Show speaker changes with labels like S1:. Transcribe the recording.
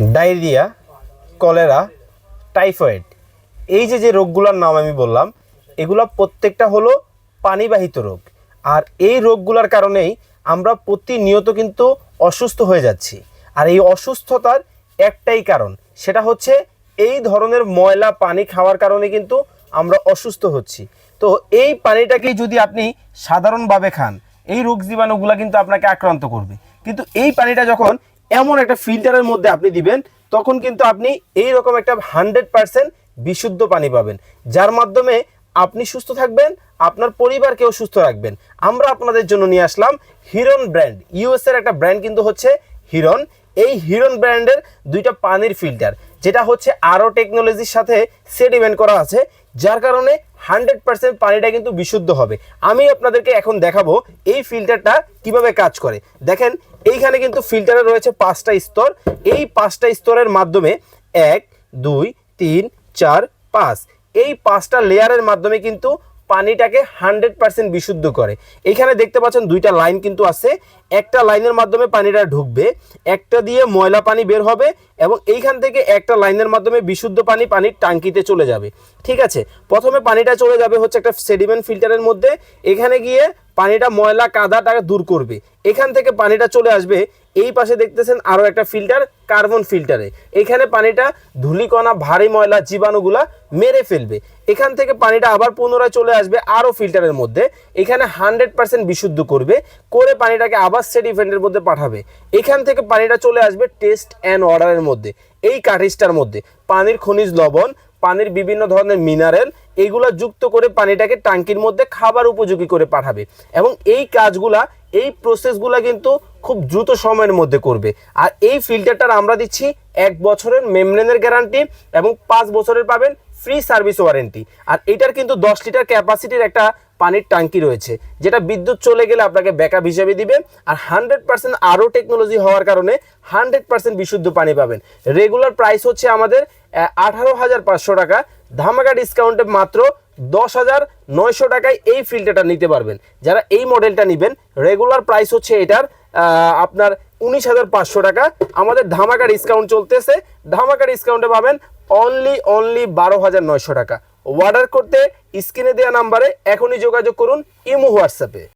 S1: Diarrhoea, cholera, typhoid. এই যে যে রোগগুলোর নাম আমি বললাম, এগুলা প্রত্যেকটা হলো পানিবাহিত রোগ। আর এই রোগগুলোর কারণেই আমরা প্রতিনিয়ত কিন্তু অসুস্থ হয়ে যাচ্ছি। আর এই অসুস্থতার একটাই কারণ, সেটা হচ্ছে এই ধরনের ময়লা পানি খাওয়ার কারণে কিন্তু আমরা অসুস্থ হচ্ছি। তো এই পানিটাকেই যদি আপনি সাধারণভাবে খান, এই রোগ জীবাণুগুলো কিন্তু আপনাকে আক্রান্ত করবে। কিন্তু এই পানিটা যখন এমন একটা ফিল্টারের মধ্যে আপনি দিবেন, তখন কিন্তু আপনি এই রকম একটা হান্ড্রেড পার্সেন্ট বিশুদ্ধ পানি পাবেন। যার মাধ্যমে আপনি সুস্থ থাকবেন, আপনার পরিবারকেও সুস্থ রাখবেন। আমরা আপনাদের জন্য নিয়ে আসলাম হিরন ব্র্যান্ড। ইউএস এর একটা ব্র্যান্ড কিন্তু হচ্ছে হিরন এই হিরন ব্র্যান্ডের দুইটা পানির ফিল্টার যেটা হচ্ছে আরও টেকনোলজির সাথে সেডিমেন্ট করা আছে, যার কারণে হান্ড্রেড পার্সেন্ট পানিটা কিন্তু বিশুদ্ধ হবে। আমি আপনাদেরকে এখন দেখাবো এই ফিল্টারটা কীভাবে কাজ করে। দেখেন, এইখানে কিন্তু ফিল্টারে রয়েছে পাঁচটা স্তর। এই পাঁচটা স্তরের মাধ্যমে এক, দুই, তিন, চার, পাঁচ। এই পাঁচটা লেয়ারের মাধ্যমে কিন্তু পানিটাকে হান্ড্রেড পার্সেন্ট বিশুদ্ধ করে। এখানে দেখতে পাচ্ছেন দুইটা লাইন কিন্তু আছে। একটা লাইনের মাধ্যমে পানিটা ঢুকবে, একটা দিয়ে ময়লা পানি বের হবে এবং এইখান থেকে একটা লাইনের মাধ্যমে বিশুদ্ধ পানি পানির টাঙ্কিতে চলে যাবে। ঠিক আছে? প্রথমে পানিটা চলে যাবে হচ্ছে একটা সেডিমেন্ট ফিল্টারের মধ্যে। এখানে গিয়ে পানিটা ময়লা কাদাটাকে দূর করবে। এখান থেকে পানিটা চলে আসবে। এই পাশে দেখতেছেন আরও একটা ফিল্টার। কার্বন ফিল্টারে। এখানে পানিটা ধুলিকণা, ভারী ময়লা, জীবাণুগুলা মেরে ফেলবে। এখান থেকে পানিটা আবার পুনরায় চলে আসবে আরও ফিল্টারের মধ্যে। এখানে হান্ড্রেড পার্সেন্ট বিশুদ্ধ করবে। করে পানিটাকে আবার সেডিফেন্টের মধ্যে পাঠাবে। এখান থেকে পানিটা চলে আসবে টেস্ট অ্যান্ড অর্ডারের মধ্যে। এই কাঠিসটার মধ্যে। পানির খনিজ লবণ, পানির বিভিন্ন ধরনের মিনারেল এইগুলা যুক্ত করে পানিটাকে টাঙ্কির মধ্যে খাবার উপযোগী করে পাঠাবে। এবং এই কাজগুলা, এই প্রসেসগুলা কিন্তু খুব দ্রুত সময়ের মধ্যে করবে। আর এই ফিল্টারটার আমরা দিচ্ছি এক বছরের মেমব্রেনের গ্যারান্টি এবং পাঁচ বছরের পাবেন ফ্রি সার্ভিস ওয়ারেন্টি আর এটার কিন্তু দশ লিটার ক্যাপাসিটির একটা পানির ট্যাঙ্কি রয়েছে, যেটা বিদ্যুৎ চলে গেলে আপনাকে ব্যাকআপ হিসেবে দিবে। আর হান্ড্রেড পার্সেন্ট আরও টেকনোলজি হওয়ার কারণে হান্ড্রেড পার্সেন্ট বিশুদ্ধ পানি পাবেন। রেগুলার প্রাইস হচ্ছে আমাদের আঠারো হাজার পাঁচশো টাকা। ধামাকা ডিসকাউন্টে মাত্র দশ হাজার নয়শো টাকায় এই ফিল্টারটা নিতে পারবেন। যারা এই মডেলটা নেবেন রেগুলার প্রাইস হচ্ছে এটার আপনার উনিশ হাজার পাঁচশো টাকা। আমাদের ধামাকা ডিসকাউন্ট চলতেছে। ধামাকা ডিসকাউন্টে পাবেন অনলি অনলি বারো হাজার নয়শো টাকা। অর্ডার করতে স্ক্রিনে দেওয়া নাম্বারে এখনই যোগাযোগ করুন, ইমো হোয়াটসঅ্যাপে।